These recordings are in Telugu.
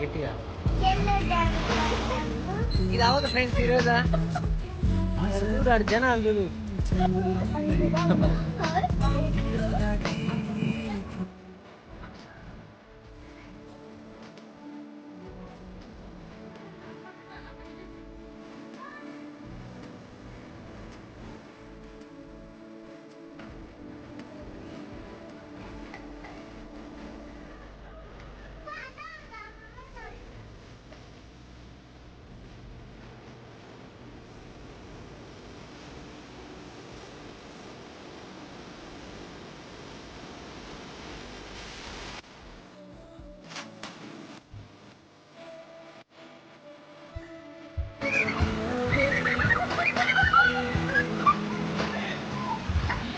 ಗಟ್ಟಿಯ. ಫ್ರೆಂಡ್ಸ್ ಇರೋದ? ನೂರಾರು ಜನ ಆಗ್ಬೋದು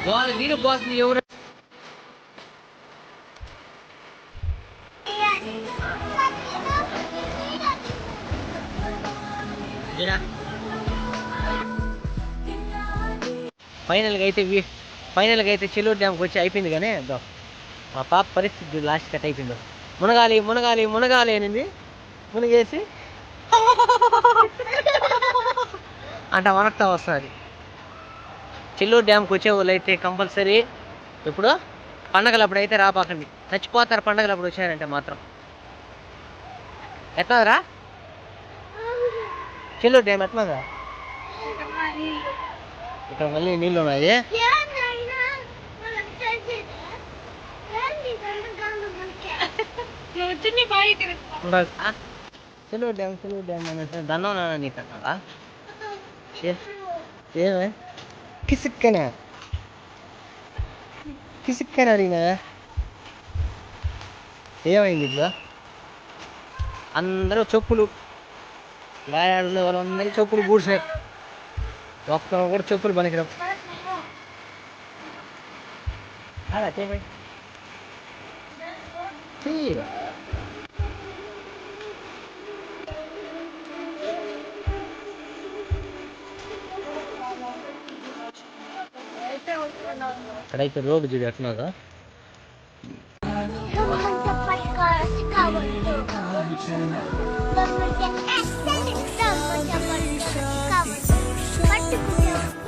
వాళ్ళు నీరు పోస్తుంది ఎవరు? ఫైనల్గా అయితే వి ఫైనల్గా అయితే చెల్లూరు డ్యామ్కి వచ్చి అయిపోయింది కానీ అదో మా పాప పరిస్థితి లాస్ట్ కట్ అయిపోయిందో. మునగాలి మునగాలి మునగాలి అనింది. మునిగేసి అంట వనక్తా వస్తుంది చెల్లూరు డ్యామ్కి వచ్చే వాళ్ళు అయితే కంపల్సరీ ఇప్పుడు పండగలప్పుడు అయితే రాపాకండి. చచ్చిపోతారు పండగలు అప్పుడు వచ్చారంటే మాత్రం. ఎట్లాదరా చెల్లూరు డ్యామ్ ఎట్లాదా ఇక్కడ మళ్ళీ నీళ్ళు ఉన్నాయి. చిల్లూరు చెల్లూరు డ్యామ్ చెల్లూరు డ్యామ్ అనేసి దండం నాన్న నీకు అన్నావా ఏమే? కిసుక్కన కిసుక్కన అడిగినా ఏమైంది ఇట్లా అందరూ చెప్పులు గాయాలు వాళ్ళందరికీ చెప్పులు కూర్చున్నాయి ఒక్క కూడా చెప్పులు పనికిరావు అలా చేయమై ఇక్కడైతే రోడ్డు చూడు ఎట్లున్నదో పట్టుకుంటే